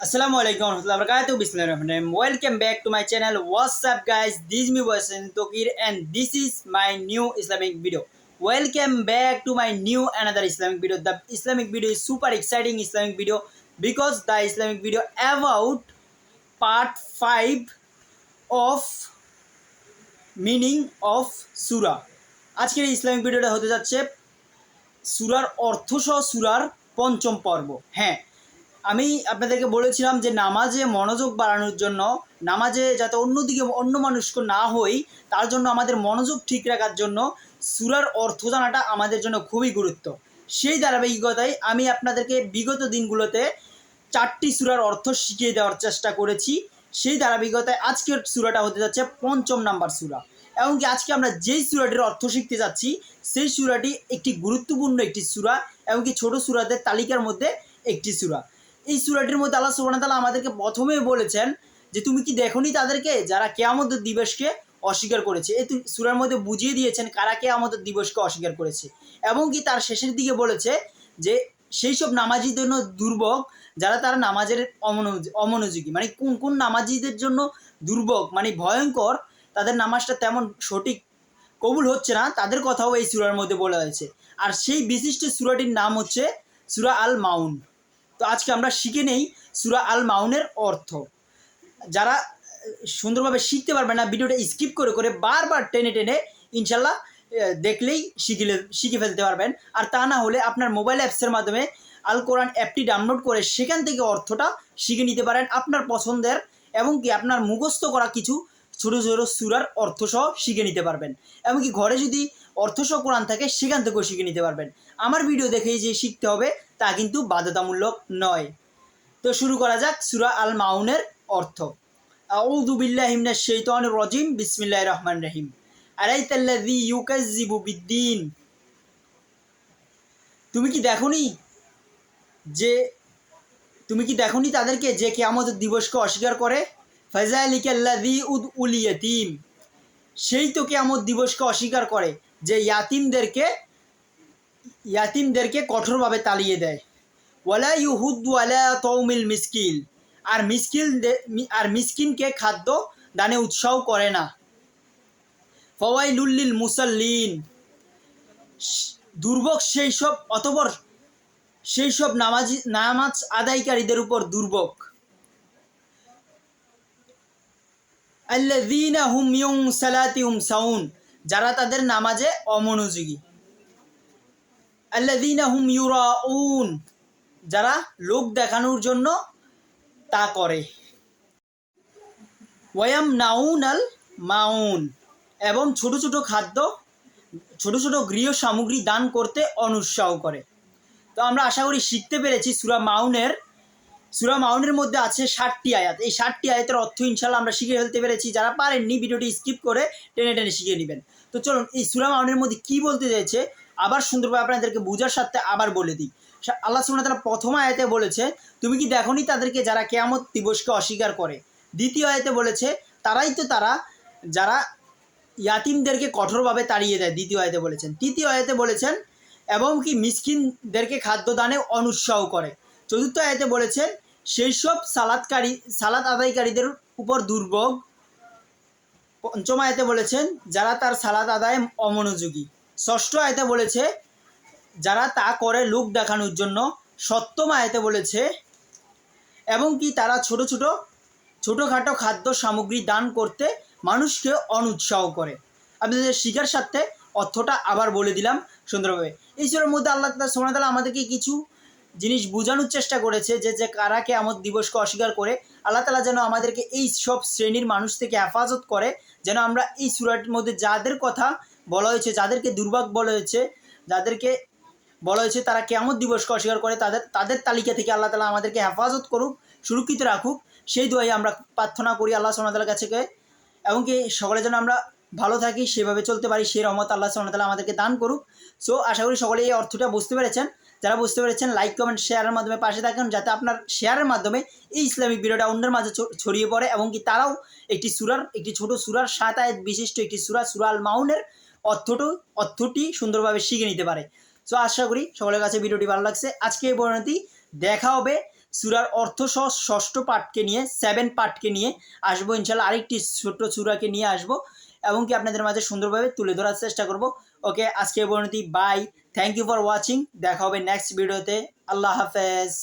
আসসালামাইকুম রহমতুল্লা বরকাত বিসমুল Rahman welcome back to my channel WhatsApp guys this me Wasen Tokir and this is my new Islamic video welcome back to my new another Islamic video the Islamic video is super exciting Islamic video because the Islamic video about part five of meaning of সুরা আজকের Islamic ভিডিওটা হতে যাচ্ছে সুরার অর্থ সহ সুরার পঞ্চম পর্ব। হ্যাঁ আমি আপনাদেরকে বলেছিলাম যে নামাজে মনোযোগ বাড়ানোর জন্য, নামাজে যাতে অন্যদিকে অন্য মানুষকে না হই, তার জন্য আমাদের মনোযোগ ঠিক রাখার জন্য সুরার অর্থ জানাটা আমাদের জন্য খুবই গুরুত্ব। সেই ধারাবাহিকতায় আমি আপনাদেরকে বিগত দিনগুলোতে চারটি সুরার অর্থ শিখিয়ে দেওয়ার চেষ্টা করেছি। সেই ধারাবাহিকতায় আজকের সুরাটা হতে যাচ্ছে পঞ্চম নাম্বার সুরা। এমনকি আজকে আমরা যেই সুরাটির অর্থ শিখতে যাচ্ছি, সেই সুরাটি একটি গুরুত্বপূর্ণ একটি সুরা, এমনকি ছোট সুরাদের তালিকার মধ্যে একটি সুরা। এই সুরাটির মধ্যে আল্লাহ সুবহানাহু ওয়া তাআলা আমাদেরকে প্রথমেই বলেছেন যে তুমি কি দেখোনি তাদেরকে যারা কেয়ামত দিবসকে অস্বীকার করেছে? এই সুরার মধ্যে বুঝিয়ে দিয়েছেন কারা কেয়ামত দিবসকে অস্বীকার করেছে। এবং কি তার শেষের দিকে বলেছে যে সেই সব নামাজিদের জন্য দুর্ভোগ যারা তারা নামাজের অমনোযোগী মানে কোন কোন নামাজিদের জন্য দুর্ভোগ মানে ভয়ঙ্কর, তাদের নামাজটা তেমন সঠিক কবুল হচ্ছে না, তাদের কথাও এই সুরার মধ্যে বলা হয়েছে। আর সেই বিশিষ্ট সুরাটির নাম হচ্ছে সুরা আল মাউন তো আজকে আমরা শিখে নেই সুরা আল মাউনের অর্থ। যারা সুন্দরভাবে শিখতে পারবে না, ভিডিওটা স্কিপ করে করে বারবার টেনে টেনে ইনশাল্লাহ দেখলেই শিখিলে, শিখে ফেলতে পারবেন। আর তা না হলে আপনার মোবাইল অ্যাপসের মাধ্যমে আল কোরআন অ্যাপটি ডাউনলোড করে সেখান থেকে অর্থটা শিখে নিতে পারেন আপনার পছন্দের এবং কি আপনার মুখস্থ করা কিছু ছোটো ছোটো সুরার অর্থসহ শিখে নিতে পারবেন। এমনকি ঘরে যদি অর্থসহ কোরআন থাকে সেখান থেকেও শিখে নিতে পারবেন। আমার ভিডিও দেখেই যে শিখতে হবে, তা কিন্তু বাধ্যতামূলক নয়। তো শুরু করা যাক সুরা আল মাউনের অর্থ। আউযু বিল্লাহি মিনাশ শাইতানির রাজিম, বিসমিল্লাহির রহমানির রহিম। আরাইতাল্লাযী ইউকাজ্জিবু বিদ্দিন। তুমি কি দেখোনি যে, তুমি কি দেখোনি তাদেরকে যে কিয়ামত দিবসকে অস্বীকার করে? ফাজালিকাল্লাযী উদ উল সেই তো কিয়ামত দিবসকে অস্বীকার করে। যে ইয়াতিমদেরকে ইয়াতিমদেরকে কঠোরভাবে তাড়িয়ে দেয়। ওয়ালা ইউহুদ ওয়ালা তৌমিল মিসকিল আর মিসকিল আর মিসকিনকে খাদ্য দানে উৎসাহ করে না। ফওয়াইলুল্লিল মুসাল্লিন। দুর্ভোগ সেই সব অতপর সেই সব নামাজি, নামাজ আদায়কারীদের উপর দুর্ভোগ। আল্লাযীনা হুম ইউং সালাতিহুম সাউন। যারা তাদের নামাজে অমনোযোগী। আল্লাযীনা হুম ইউরাউন, যারা লোক দেখানোর জন্য তা করে। ওয়াম নাউন আল মাউন, এবং ছোট ছোট খাদ্য, ছোট ছোট গৃহ সামগ্রী দান করতে অনুৎসাহ করে। তো আমরা আশা করি শিখতে পেরেছি সুরা মাউনের সুরা মাউনের মধ্যে আছে ষাটটি আয়াত। এই ষাটটি আয়াতের অর্থ ইনশাল্লাহ আমরা শিখে ফেলতে পেরেছি। যারা পারেননি, ভিডিওটি স্কিপ করে টেনে টেনে শিখে নেবেন। তো চলুন, এই সুরা মাউনের মধ্যে কি বলতে চাইছে, আবার সুন্দরভাবে আপনাদেরকে বোঝার সাথে আবার বলে দিই। আল্লাহ ওয়া তাআলা প্রথম আয়াতে বলেছে, তুমি কি দেখোনি তাদেরকে যারা কেয়ামত দিবসকে অস্বীকার করে? দ্বিতীয় আয়াতে বলেছে, তারাই তো তারা যারা ইয়াতিমদেরকে কঠোরভাবে তাড়িয়ে দেয়। দ্বিতীয় আয়াতে বলেছেন। তৃতীয় আয়াতে বলেছেন, এবং কি মিসকিনদেরকে খাদ্য দানে অনুৎসাহ করে। চতুর্থ আয়তে বলেছেন সেই সব সালাদকারী সালাদ আদায়কারীদের উপর দুর্ভোগ। পঞ্চম আয়তে বলেছেন, যারা তার সালাদ আদায় অমনোযোগী। ষষ্ঠ আয়তে বলেছে, যারা তা করে লোক দেখানোর জন্য। সপ্তম আয়তে বলেছে, এবং কি তারা ছোট ছোট, ছোটোখাটো খাদ্য সামগ্রী দান করতে মানুষকে অনুৎসাহ করে? আপনাদের শিকার সাথে অর্থটা আবার বলে দিলাম সুন্দরভাবে। এই সুরের মধ্যে আল্লাহ তালা সোনা তালা আমাদেরকে কিছু জিনিস বোঝানোর চেষ্টা করেছে যে যে কারাকে আমদ দিবসকে অস্বীকার করে, আল্লাহ তালা যেন আমাদেরকে এই সব শ্রেণির মানুষ থেকে হেফাজত করে, যেন আমরা এই সুরাটির মধ্যে যাদের কথা বলা হয়েছে, যাদেরকে দুর্ভাগ বলা হয়েছে, যাদেরকে বলা হয়েছে তারা কেমন দিবসকে অস্বীকার করে, তাদের তাদের তালিকা থেকে আল্লাহ তালা আমাদেরকে হেফাজত করুক, সুরক্ষিত রাখুক, সেই দোয়াই আমরা প্রার্থনা করি আল্লাহ সোনাতালার কাছে গিয়ে। এমনকি সকলে যেন আমরা ভালো থাকি, সেভাবে চলতে পারি সেই রহমত আল্লাহ সোনাতালা আমাদেরকে দান করুক। সো আশা করি সকলে এই অর্থটা বুঝতে পেরেছেন। যারা বুঝতে পেরেছেন লাইক কমেন্ট শেয়ারের মাধ্যমে পাশে থাকুন, যাতে আপনার শেয়ারের মাধ্যমে এই ইসলামিক ভিডিওটা অন্যের মাঝে ছড়িয়ে পড়ে এবং কি তারাও একটি সুরার, একটি ছোট সুরার সাত আয়াত বিশিষ্ট একটি সুরা সুরা আল মাউনের অর্থটো, অর্থটি সুন্দরভাবে শিখে নিতে পারে। সো আশা করি সকলের কাছে ভিডিওটি ভালো লাগছে। আজকে এই পরিণতি দেখা হবে সুরার অর্থ সহ ষষ্ঠ পাঠকে নিয়ে সেভেন পার্টকে নিয়ে আসব। ইনশাল্লাহ আরেকটি ছোট্ট সুরাকে নিয়ে আসব। এবং কি আপনাদের মাঝে সুন্দরভাবে তুলে ধরার চেষ্টা করব। ওকে, আজকে পরিণতি bye thank you for watching দেখা হবে নেক্সট ভিডিওতে আল্লাহ হাফেজ।